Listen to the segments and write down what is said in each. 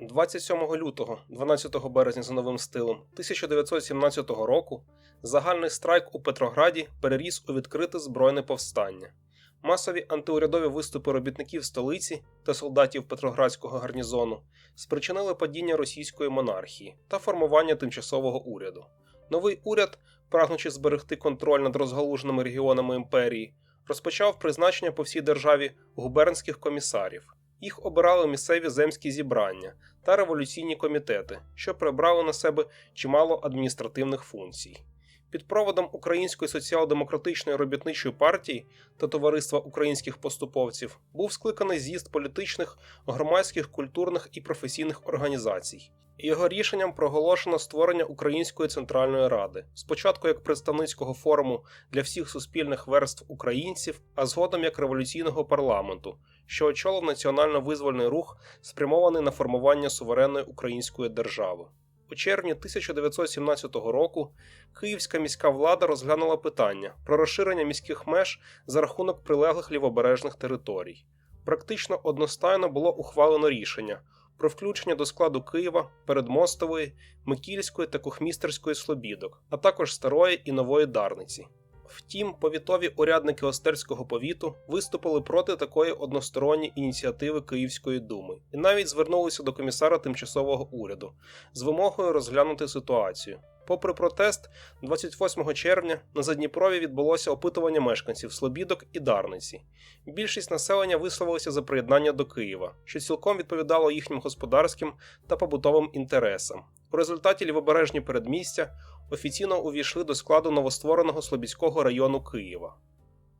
27 лютого, 12 березня за новим стилем 1917 року загальний страйк у Петрограді переріс у відкрите збройне повстання. Масові антиурядові виступи робітників столиці та солдатів Петроградського гарнізону спричинили падіння російської монархії та формування тимчасового уряду. Новий уряд, прагнучи зберегти контроль над розгалуженими регіонами імперії, розпочав призначення по всій державі губернських комісарів. Їх обирали місцеві земські зібрання та революційні комітети, що прибрали на себе чимало адміністративних функцій. Під проводом Української соціал-демократичної робітничої партії та Товариства українських поступовців був скликаний з'їзд політичних, громадських, культурних і професійних організацій. Його рішенням проголошено створення Української центральної ради, спочатку як представницького форуму для всіх суспільних верств українців, а згодом як революційного парламенту, що очолив національно-визвольний рух, спрямований на формування суверенної української держави. У червні 1917 року київська міська влада розглянула питання про розширення міських меж за рахунок прилеглих лівобережних територій. Практично одностайно було ухвалено рішення про включення до складу Києва, Передмостової, Микільської та Кухмістерської слобідок, а також Старої і Нової Дарниці. Втім, повітові урядники Остерського повіту виступили проти такої односторонньої ініціативи Київської думи і навіть звернулися до комісара тимчасового уряду з вимогою розглянути ситуацію. Попри протест, 28 червня на Задніпрові відбулося опитування мешканців Слобідок і Дарниці. Більшість населення висловилося за приєднання до Києва, що цілком відповідало їхнім господарським та побутовим інтересам. У результаті лівобережні передмістя офіційно увійшли до складу новоствореного Слобідського району Києва.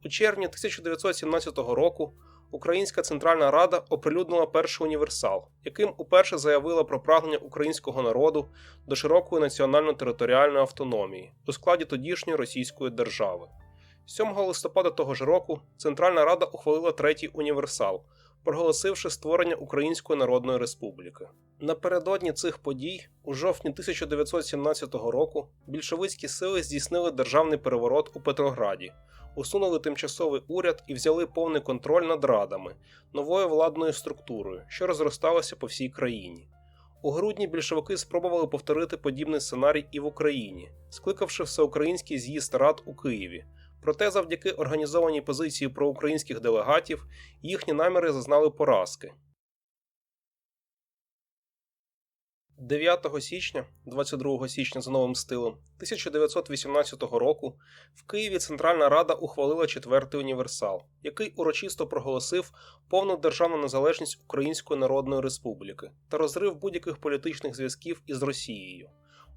У червні 1917 року Українська Центральна Рада оприлюднила перший універсал, яким уперше заявила про прагнення українського народу до широкої національно-територіальної автономії у складі тодішньої Російської держави. 7 листопада того ж року Центральна Рада ухвалила третій універсал, проголосивши створення Української Народної Республіки. Напередодні цих подій, у жовтні 1917 року, більшовицькі сили здійснили державний переворот у Петрограді, усунули тимчасовий уряд і взяли повний контроль над радами, новою владною структурою, що розросталася по всій країні. У грудні більшовики спробували повторити подібний сценарій і в Україні, скликавши всеукраїнський з'їзд рад у Києві. Проте, завдяки організованій позиції проукраїнських делегатів, їхні наміри зазнали поразки. 9 січня, 22 січня за новим стилем 1918 року в Києві Центральна Рада ухвалила четвертий універсал, який урочисто проголосив повну державну незалежність Української Народної Республіки та розрив будь-яких політичних зв'язків із Росією.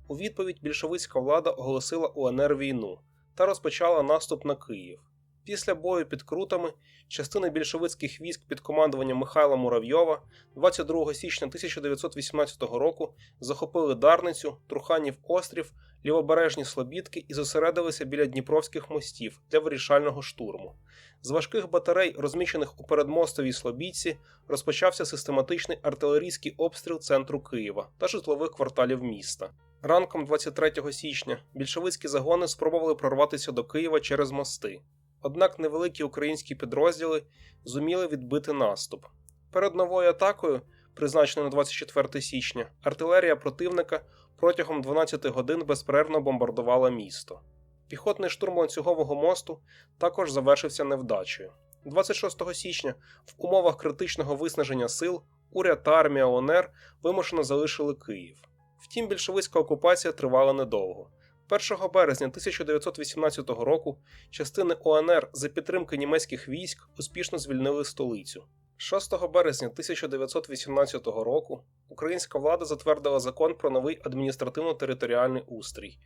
У відповідь більшовицька влада оголосила УНР війну та розпочала наступ на Київ. Після бою під Крутами частини більшовицьких військ під командуванням Михайла Муравйова 22 січня 1918 року захопили Дарницю, Труханів острів, лівобережні Слобідки і зосередилися біля Дніпровських мостів для вирішального штурму. З важких батарей, розміщених у передмостовій Слобідці, розпочався систематичний артилерійський обстріл центру Києва та житлових кварталів міста. Ранком 23 січня більшовицькі загони спробували прорватися до Києва через мости. Однак невеликі українські підрозділи зуміли відбити наступ. Перед новою атакою, призначеною на 24 січня, артилерія противника протягом 12 годин безперервно бомбардувала місто. Піхотний штурм ланцюгового мосту також завершився невдачею. 26 січня, в умовах критичного виснаження сил, уряд та армія ОНР вимушено залишили Київ. Втім, більшовицька окупація тривала недовго. 1 березня 1918 року частини ОНР за підтримки німецьких військ успішно звільнили столицю. 6 березня 1918 року українська влада затвердила закон про новий адміністративно-територіальний устрій.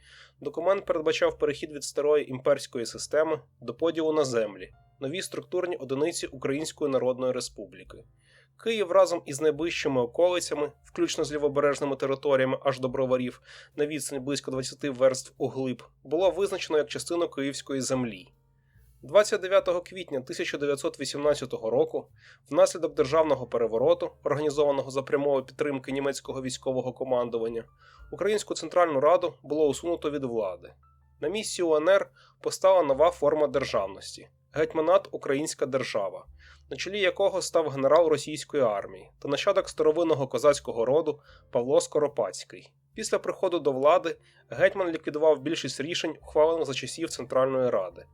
Документ передбачав перехід від старої імперської системи до поділу на землі, нові структурні одиниці Української Народної Республіки. Київ разом із найближчими околицями, включно з лівобережними територіями аж до броварів, на відстані близько 20 верств углиб, було визначено як частину Київської землі. 29 квітня 1918 року, внаслідок державного перевороту, організованого за прямої підтримки німецького військового командування, Українську Центральну Раду було усунуто від влади. На місці УНР постала нова форма державності гетьманат Українська держава. На чолі якого став генерал російської армії та нащадок старовинного козацького роду Павло Скоропадський. Після приходу до влади гетьман ліквідував більшість рішень, ухвалених за часів Центральної Ради.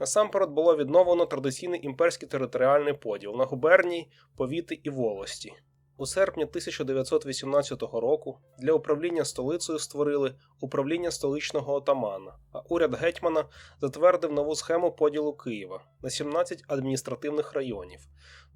Насамперед було відновлено традиційний імперський територіальний поділ на губернії, повіти і волості. У серпні 1918 року для управління столицею створили управління столичного отамана, а уряд гетьмана затвердив нову схему поділу Києва на 17 адміністративних районів.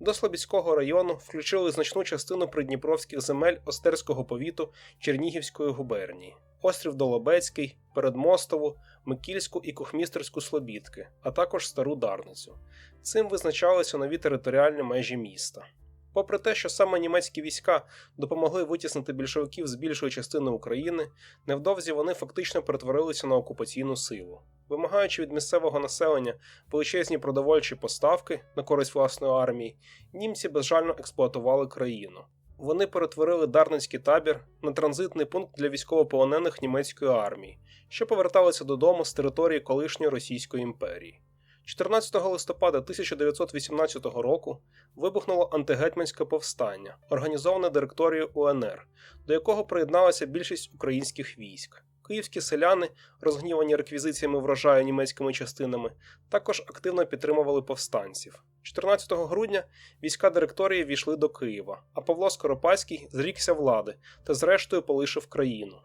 До Слобідського району включили значну частину придніпровських земель Остерського повіту Чернігівської губернії, острів Долобецький, Передмостову, Микільську і Кохмістерську Слобідки, а також Стару Дарницю. Цим визначалися нові територіальні межі міста. Попри те, що саме німецькі війська допомогли витіснити більшовиків з більшої частини України, невдовзі вони фактично перетворилися на окупаційну силу. Вимагаючи від місцевого населення величезні продовольчі поставки на користь власної армії, німці безжально експлуатували країну. Вони перетворили Дарницький табір на транзитний пункт для військовополонених німецької армії, що поверталися додому з території колишньої Російської імперії. 14 листопада 1918 року вибухнуло антигетьманське повстання, організоване директорією УНР, до якого приєдналася більшість українських військ. Київські селяни, розгнівані реквізиціями врожаю німецькими частинами, також активно підтримували повстанців. 14 грудня війська директорії війшли до Києва, а Павло Скоропадський зрікся влади та зрештою полишив країну.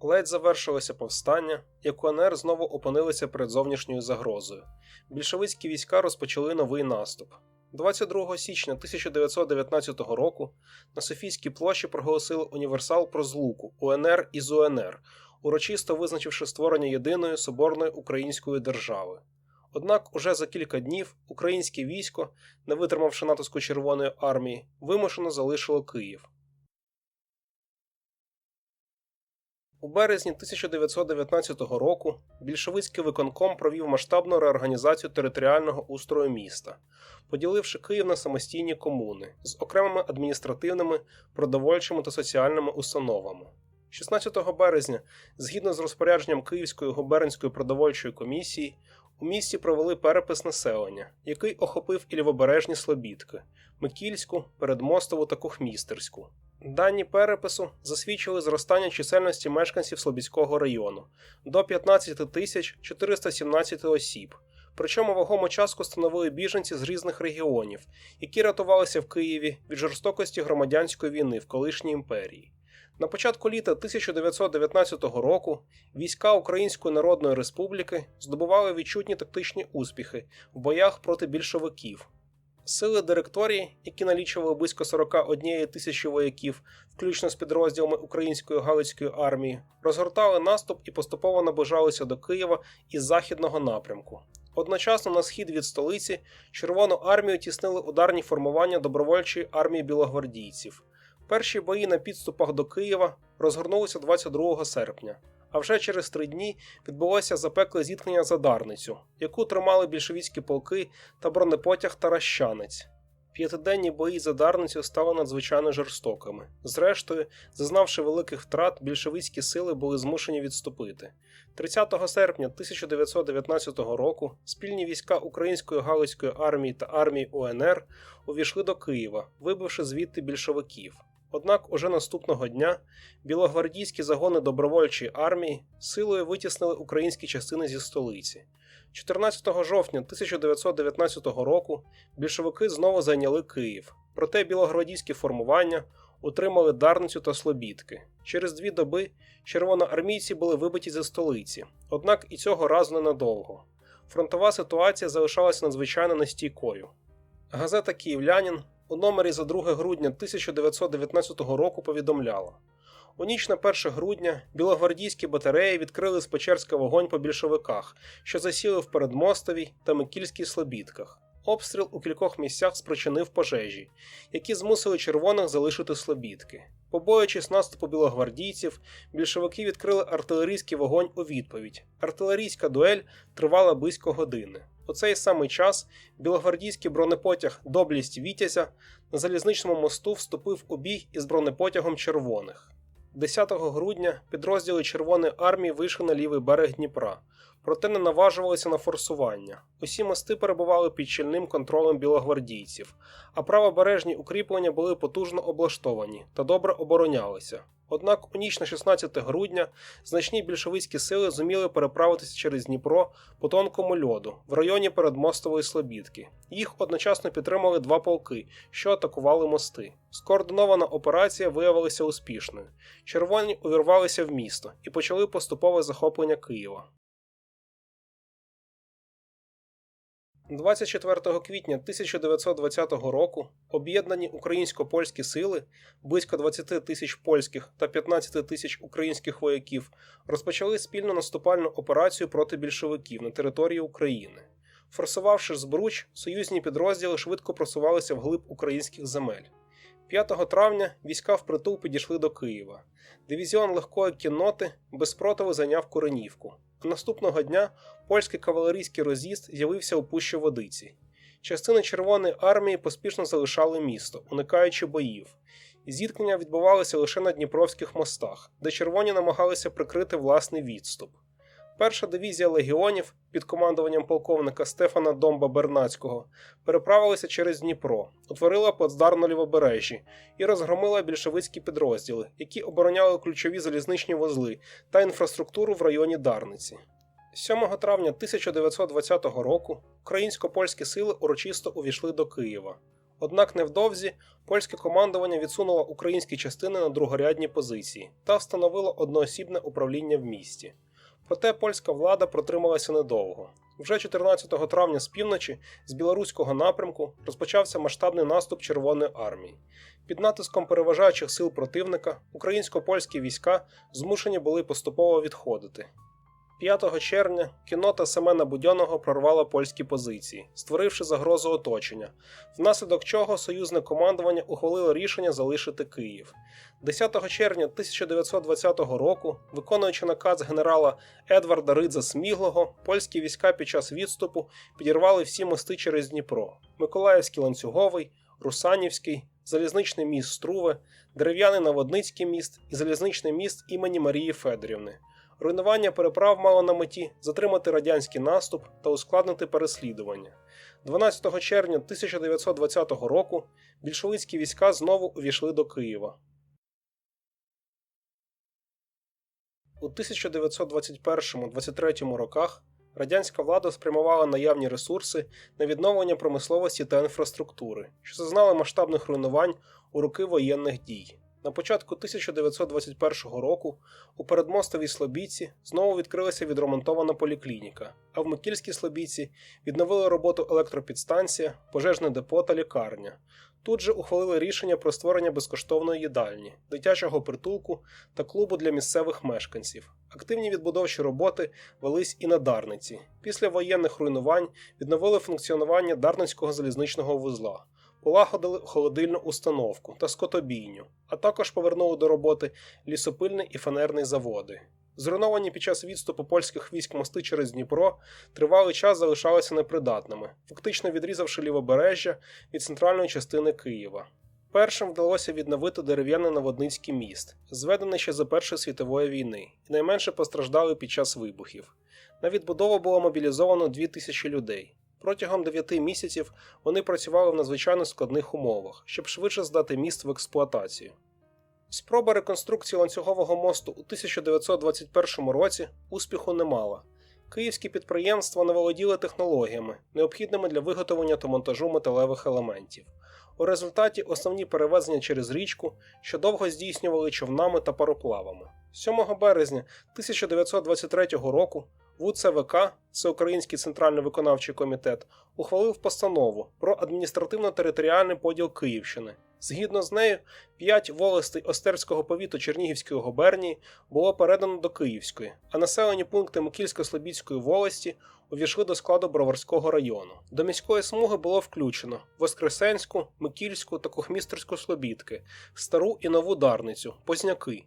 Ледь завершилося повстання, як УНР знову опинилися перед зовнішньою загрозою. Більшовицькі війська розпочали новий наступ. 22 січня 1919 року на Софійській площі проголосили універсал про злуку УНР із УНР, урочисто визначивши створення єдиної соборної української держави. Однак уже за кілька днів українське військо, не витримавши натиску Червоної армії, вимушено залишило Київ. У березні 1919 року більшовицький виконком провів масштабну реорганізацію територіального устрою міста, поділивши Київ на самостійні комуни з окремими адміністративними, продовольчими та соціальними установами. 16 березня, згідно з розпорядженням Київської губернської продовольчої комісії, у місті провели перепис населення, який охопив і лівобережні Слобідки, Микільську, Передмостову та Кохмістерську. Дані перепису засвідчили зростання чисельності мешканців Слобідського району до 15 тисяч 417 осіб. Причому вагому частку становили біженці з різних регіонів, які рятувалися в Києві від жорстокості громадянської війни в колишній імперії. На початку літа 1919 року війська Української Народної Республіки здобували відчутні тактичні успіхи в боях проти більшовиків. Сили директорії, які налічували близько 41 тисячі вояків, включно з підрозділами Української Галицької армії, розгортали наступ і поступово наближалися до Києва із західного напрямку. Одночасно на схід від столиці Червону армію тіснили ударні формування добровольчої армії білогвардійців. Перші бої на підступах до Києва розгорнулися 22 серпня. А вже через три дні відбулося запекле зіткнення за Дарницю, яку тримали більшовіцькі полки та бронепотяг Таращанець. П'ятиденні бої за Дарницю стали надзвичайно жорстокими. Зрештою, зазнавши великих втрат, більшовицькі сили були змушені відступити. 30 серпня 1919 року спільні війська Української Галицької армії та армії УНР увійшли до Києва, вибивши звідти більшовиків. Однак уже наступного дня білогвардійські загони добровольчої армії силою витіснили українські частини зі столиці. 14 жовтня 1919 року більшовики знову зайняли Київ, проте білогвардійські формування утримали Дарницю та Слобідки. Через дві доби червоноармійці були вибиті зі столиці, однак і цього разу ненадовго. Фронтова ситуація залишалася надзвичайно нестійкою. Газета Київлянин у номері за 2 грудня 1919 року повідомляла: у ніч на 1 грудня білогвардійські батареї відкрили з Печерська вогонь по більшовиках, що засіли в Передмостовій та Микільській Слобідках. Обстріл у кількох місцях спричинив пожежі, які змусили червоних залишити слобідки. Побоюючись наступу білогвардійців, більшовики відкрили артилерійський вогонь у відповідь. Артилерійська дуель тривала близько години. У цей самий час білогвардійський бронепотяг Доблість Вітязя на залізничному мосту вступив у бій із бронепотягом червоних. 10 грудня підрозділи Червоної армії вийшли на лівий берег Дніпра, проте не наважувалися на форсування. Усі мости перебували під щільним контролем білогвардійців, а правобережні укріплення були потужно облаштовані та добре оборонялися. Однак у ніч на 16 грудня значні більшовицькі сили зуміли переправитися через Дніпро по тонкому льоду в районі передмостової Слобідки. Їх одночасно підтримали два полки, що атакували мости. Скоординована операція виявилася успішною. Червоні увірвалися в місто і почали поступове захоплення Києва. 24 квітня 1920 року об'єднані українсько-польські сили, близько 20 тисяч польських та 15 тисяч українських вояків, розпочали спільну наступальну операцію проти більшовиків на території України. Форсувавши збруч, союзні підрозділи швидко просувалися вглиб українських земель. 5 травня війська впритул підійшли до Києва. Дивізіон легкої кінноти без спротиву зайняв Куренівку. Наступного дня польський кавалерійський роз'їзд з'явився у пущі водиці. Частини Червоної армії поспішно залишали місто, уникаючи боїв. Зіткнення відбувалися лише на Дніпровських мостах, де червоні намагалися прикрити власний відступ. Перша дивізія легіонів під командуванням полковника Стефана Домба Бернацького переправилася через Дніпро, утворила плацдарм на лівобережжі і розгромила більшовицькі підрозділи, які обороняли ключові залізничні вузли та інфраструктуру в районі Дарниці. 7 травня 1920 року українсько-польські сили урочисто увійшли до Києва. Однак невдовзі польське командування відсунуло українські частини на другорядні позиції та встановило одноосібне управління в місті. Проте польська влада протрималася недовго. Вже 14 травня з півночі з білоруського напрямку розпочався масштабний наступ Червоної армії. Під натиском переважаючих сил противника українсько-польські війська змушені були поступово відходити. 5 червня кінота Семена Будьоного прорвала польські позиції, створивши загрозу оточення, внаслідок чого союзне командування ухвалило рішення залишити Київ. 10 червня 1920 року, виконуючи наказ генерала Едварда Ридза Сміглого, польські війська під час відступу підірвали всі мости через Дніпро: Миколаївський ланцюговий, Русанівський, залізничний міст Струве, дерев'яний Наводницький міст і залізничний міст імені Марії Федорівни. Руйнування переправ мало на меті затримати радянський наступ та ускладнити переслідування. 12 червня 1920 року більшовицькі війська знову увійшли до Києва. У 1921-23 роках радянська влада спрямувала наявні ресурси на відновлення промисловості та інфраструктури, що зазнали масштабних руйнувань у роки воєнних дій. На початку 1921 року у передмостовій Слобідці знову відкрилася відремонтована поліклініка, а в Микільській Слобідці відновили роботу електропідстанція, пожежне депо та лікарня. Тут же ухвалили рішення про створення безкоштовної їдальні, дитячого притулку та клубу для місцевих мешканців. Активні відбудовчі роботи велись і на Дарниці. Після воєнних руйнувань відновили функціонування Дарницького залізничного вузла полагодили холодильну установку та скотобійню, а також повернули до роботи лісопильний і фанерний заводи. Зруйновані під час відступу польських військ мости через Дніпро тривалий час залишалися непридатними, фактично відрізавши лівобережжя від центральної частини Києва. Першим вдалося відновити дерев'яний Наводницький міст, зведений ще за Першої світової війни, і найменше постраждали під час вибухів. На відбудову було мобілізовано 2000 людей. Протягом 9 місяців вони працювали в надзвичайно складних умовах, щоб швидше здати міст в експлуатацію. Спроба реконструкції ланцюгового мосту у 1921 році успіху не мала. Київські підприємства не володіли технологіями, необхідними для виготовлення та монтажу металевих елементів. У результаті основні перевезення через річку, що довго здійснювали човнами та пароплавами. 7 березня 1923 року ВУЦВК, Всеукраїнський центральний виконавчий комітет, ухвалив постанову про адміністративно-територіальний поділ Київщини. Згідно з нею, п'ять волостей Остерського повіту Чернігівської губернії було передано до Київської, а населені пункти Микільсько-Слобідської волості увійшли до складу Броварського району. До міської смуги було включено Воскресенську, Микільську та Кохмістерську Слобідки, Стару і Нову Дарницю, Позняки.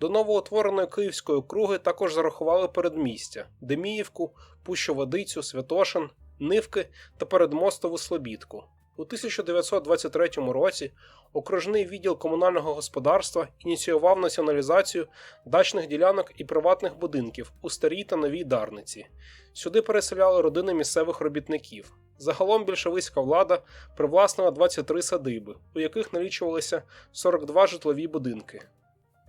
До новоутвореної Київської округи також зарахували передмістя Деміївку, Пущу Водицю, Святошин, Нивки та передмостову Слобідку. У 1923 році окружний відділ комунального господарства ініціював націоналізацію дачних ділянок і приватних будинків у старій та новій Дарниці. Сюди переселяли родини місцевих робітників. Загалом більшовицька влада привласнила 23 садиби, у яких налічувалися 42 житлові будинки.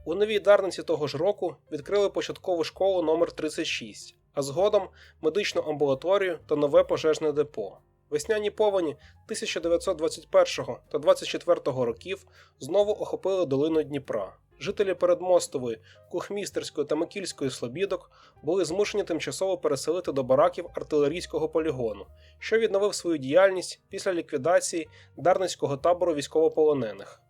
У новій Дарниці того ж року відкрили початкову школу номер 36 а згодом медичну амбулаторію та нове пожежне депо. Весняні повені 1921 та 24 років знову охопили долину Дніпра. Жителі Передмостової, Кухмістерської та Микільської слобідок були змушені тимчасово переселити до бараків артилерійського полігону, що відновив свою діяльність після ліквідації Дарницького табору військовополонених.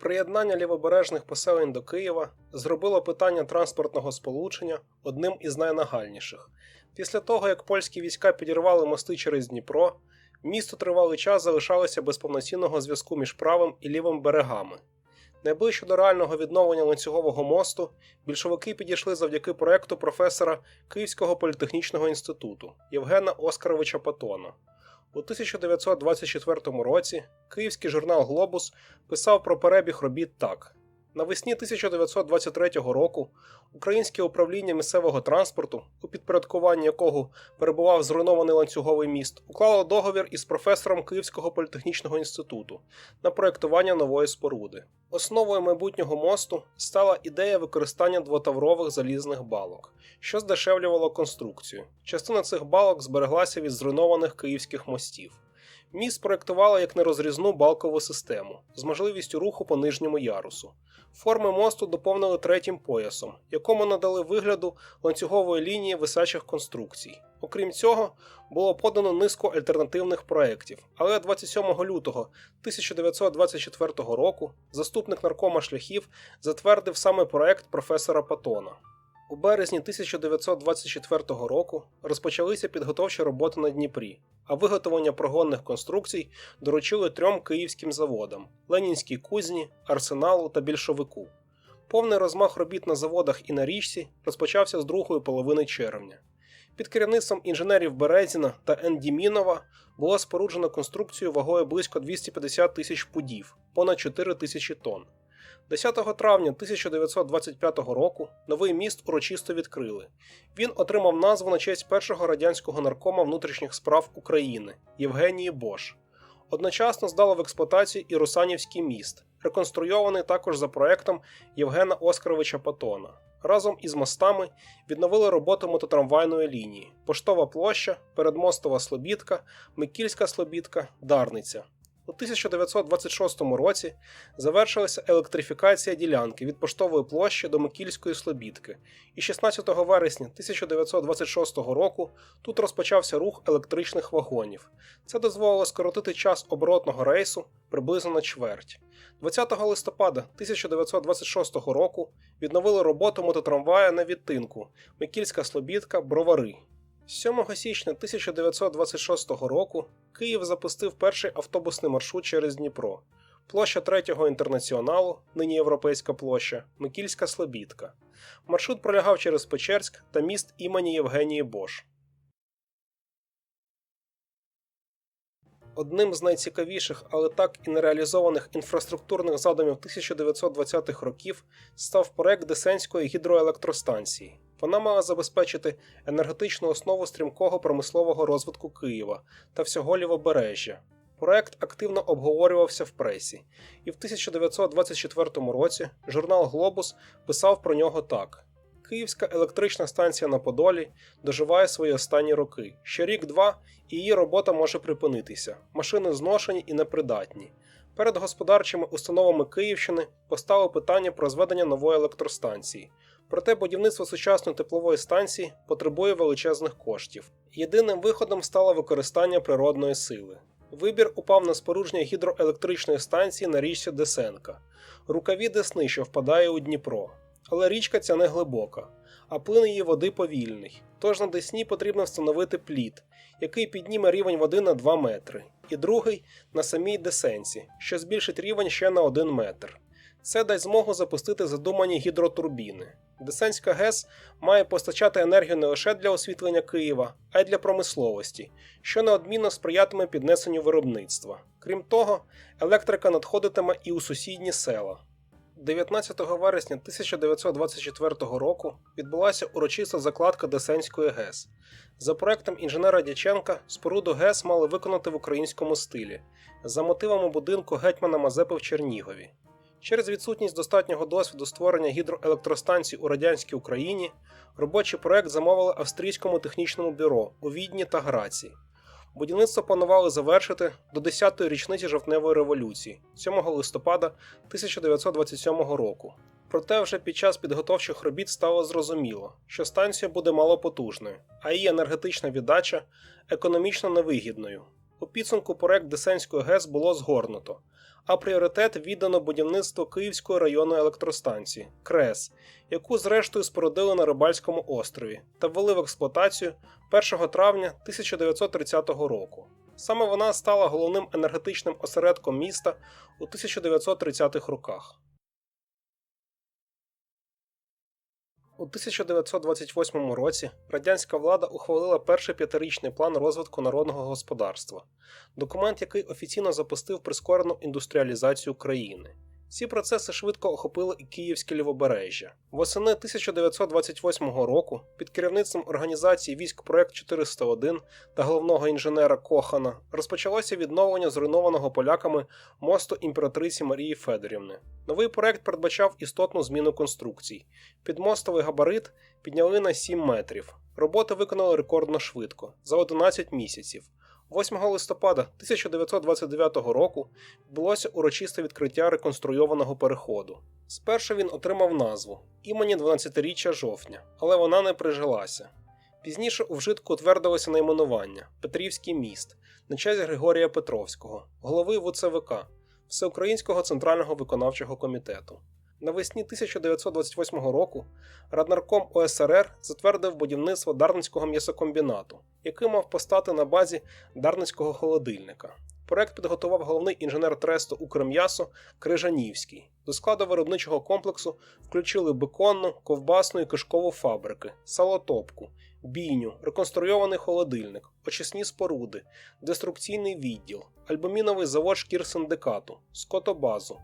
Приєднання лівобережних поселень до Києва зробило питання транспортного сполучення одним із найнагальніших. Після того, як польські війська підірвали мости через Дніпро, місто тривалий час залишалося без повноцінного зв'язку між правим і лівим берегами. Найближче до реального відновлення ланцюгового мосту більшовики підійшли завдяки проекту професора Київського політехнічного інституту Євгена Оскаровича Патона. У 1924 році київський журнал Глобус писав про перебіг робіт так: навесні 1923 року Українське управління місцевого транспорту, у підпорядкуванні якого перебував зруйнований ланцюговий міст, уклало договір із професором Київського політехнічного інституту на проєктування нової споруди. Основою майбутнього мосту стала ідея використання двотаврових залізних балок, що здешевлювало конструкцію. Частина цих балок збереглася від зруйнованих київських мостів. Міст проєктували як нерозрізну балкову систему з можливістю руху по нижньому ярусу. Форми мосту доповнили третім поясом, якому надали вигляду ланцюгової лінії висячих конструкцій. Окрім цього, було подано низку альтернативних проєктів, але 27 лютого 1924 року заступник наркома шляхів затвердив саме проєкт професора Патона. У березні 1924 року розпочалися підготовчі роботи на Дніпрі, а виготовлення прогонних конструкцій доручили трьом київським заводам Ленінській кузні, Арсеналу та Більшовику. Повний розмах робіт на заводах і на річці розпочався з другої половини червня. Під керівництвом інженерів Березіна та Ендімінова було споруджено конструкцію вагою близько 250 тисяч пудів, понад 4 тисячі тонн. 10 травня 1925 року новий міст урочисто відкрили. Він отримав назву на честь першого радянського наркома внутрішніх справ України Євгенії Бош. Одночасно здало в експлуатацію і Русанівський міст, реконструйований також за проектом Євгена Оскаровича Патона. Разом із мостами відновили роботу мототрамвайної лінії: Поштова площа, Передмостова Слобідка, Микільська Слобідка, Дарниця. У 1926 році завершилася електрифікація ділянки від поштової площі до Микільської Слобідки, і 16 вересня 1926 року тут розпочався рух електричних вагонів. Це дозволило скоротити час оборотного рейсу приблизно на чверть. 20 листопада 1926 року відновили роботу мототрамвая на відтинку Микільська Слобідка Бровари. 7 січня 1926 року Київ запустив перший автобусний маршрут через Дніпро. Площа третього інтернаціоналу, нині Європейська площа, Микільська Слобідка. Маршрут пролягав через Печерськ та міст імені Євгенії Бош. Одним з найцікавіших, але так і нереалізованих інфраструктурних задумів 1920-х років став проект Десенської гідроелектростанції. Вона мала забезпечити енергетичну основу стрімкого промислового розвитку Києва та всього лівобережжя. Проект активно обговорювався в пресі, і в 1924 році журнал Глобус писав про нього так: Київська електрична станція на Подолі доживає свої останні роки. Ще рік-два і її робота може припинитися. Машини зношені і непридатні. Перед господарчими установами Київщини постало питання про зведення нової електростанції. Проте будівництво сучасної теплової станції потребує величезних коштів. Єдиним виходом стало використання природної сили. Вибір упав на спорудження гідроелектричної станції на річці Десенка, рукаві Десни, що впадає у Дніпро. Але річка ця не глибока, а плин її води повільний. Тож на Десні потрібно встановити плід, який підніме рівень води на 2 метри, і другий на самій Десенці, що збільшить рівень ще на 1 метр. Це дасть змогу запустити задумані гідротурбіни. Десенська ГЕС має постачати енергію не лише для освітлення Києва, а й для промисловості, що неодмінно сприятиме піднесенню виробництва. Крім того, електрика надходитиме і у сусідні села. 19 вересня 1924 року відбулася урочиста закладка Десенської ГЕС. За проектом інженера Дяченка споруду ГЕС мали виконати в українському стилі за мотивами будинку гетьмана Мазепи в Чернігові. Через відсутність достатнього досвіду створення гідроелектростанцій у радянській Україні робочий проект замовили австрійському технічному бюро у Відні та Граці. Будівництво планували завершити до 10-ї річниці жовтневої революції 7 листопада 1927 року. Проте вже під час підготовчих робіт стало зрозуміло, що станція буде малопотужною, а її енергетична віддача економічно невигідною. У підсумку проект Десенської ГЕС було згорнуто, а пріоритет віддано будівництву Київської районної електростанції КРЕС, яку зрештою спорудили на Рибальському острові та ввели в експлуатацію 1 травня 1930 року. Саме вона стала головним енергетичним осередком міста у 1930-х роках. У 1928 році радянська влада ухвалила перший п'ятирічний план розвитку народного господарства, документ, який офіційно запустив прискорену індустріалізацію країни. Ці процеси швидко охопили і Київське лівобережжя. Восени 1928 року під керівництвом організації військ Проект 401 та головного інженера Кохана розпочалося відновлення зруйнованого поляками мосту імператриці Марії Федорівни. Новий проект передбачав істотну зміну конструкцій. Підмостовий габарит підняли на 7 метрів. Роботи виконали рекордно швидко за 11 місяців. 8 листопада 1929 року відбулося урочисте відкриття реконструйованого переходу. Спершу він отримав назву імені 12-річчя жовтня, але вона не прижилася. Пізніше у вжитку утвердилося найменування Петрівський міст на честь Григорія Петровського, голови ВЦВК Всеукраїнського центрального виконавчого комітету. Навесні 1928 року Раднарком ОСРР затвердив будівництво Дарницького м'ясокомбінату, який мав постати на базі Дарницького холодильника. Проект підготував головний інженер тресту Укрм'ясо Крижанівський. До складу виробничого комплексу включили беконну, ковбасну і кишкову фабрики, салотопку, бійню, реконструйований холодильник, очисні споруди, деструкційний відділ, альбуміновий завод шкірсиндикату, скотобазу,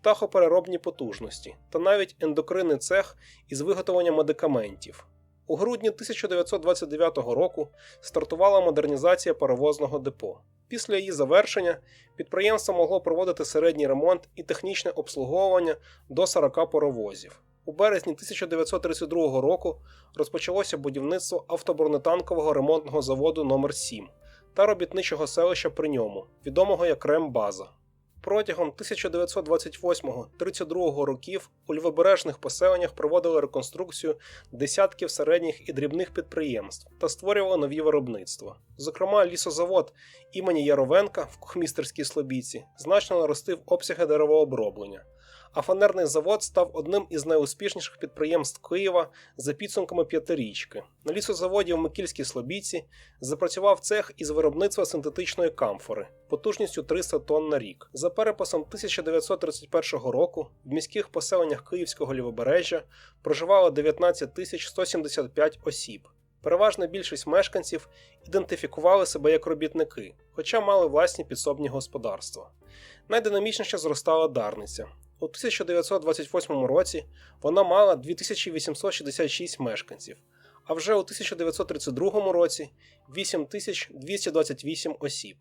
птахопереробні потужності та навіть ендокринний цех із виготовлення медикаментів. У грудні 1929 року стартувала модернізація паровозного депо. Після її завершення підприємство могло проводити середній ремонт і технічне обслуговування до 40 паровозів. У березні 1932 року розпочалося будівництво автобронетанкового ремонтного заводу номер 7 та робітничого селища при ньому, відомого як Рембаза. Протягом 1928-32 років у лівобережних поселеннях проводили реконструкцію десятків середніх і дрібних підприємств та створювали нові виробництва. Зокрема, лісозавод імені Яровенка в Кухмістерській Слобідці значно наростив обсяги деревооброблення. А фанерний завод став одним із найуспішніших підприємств Києва за підсумками п'ятирічки. На лісозаводі в Микільській Слобідці запрацював цех із виробництва синтетичної камфори потужністю 300 тонн на рік. За переписом 1931 року в міських поселеннях Київського лівобережжя проживало 19 тисяч 175 осіб. Переважна більшість мешканців ідентифікували себе як робітники, хоча мали власні підсобні господарства. Найдинамічніше зростала Дарниця. У 1928 році вона мала 2866 мешканців, а вже у 1932 році 8228 осіб.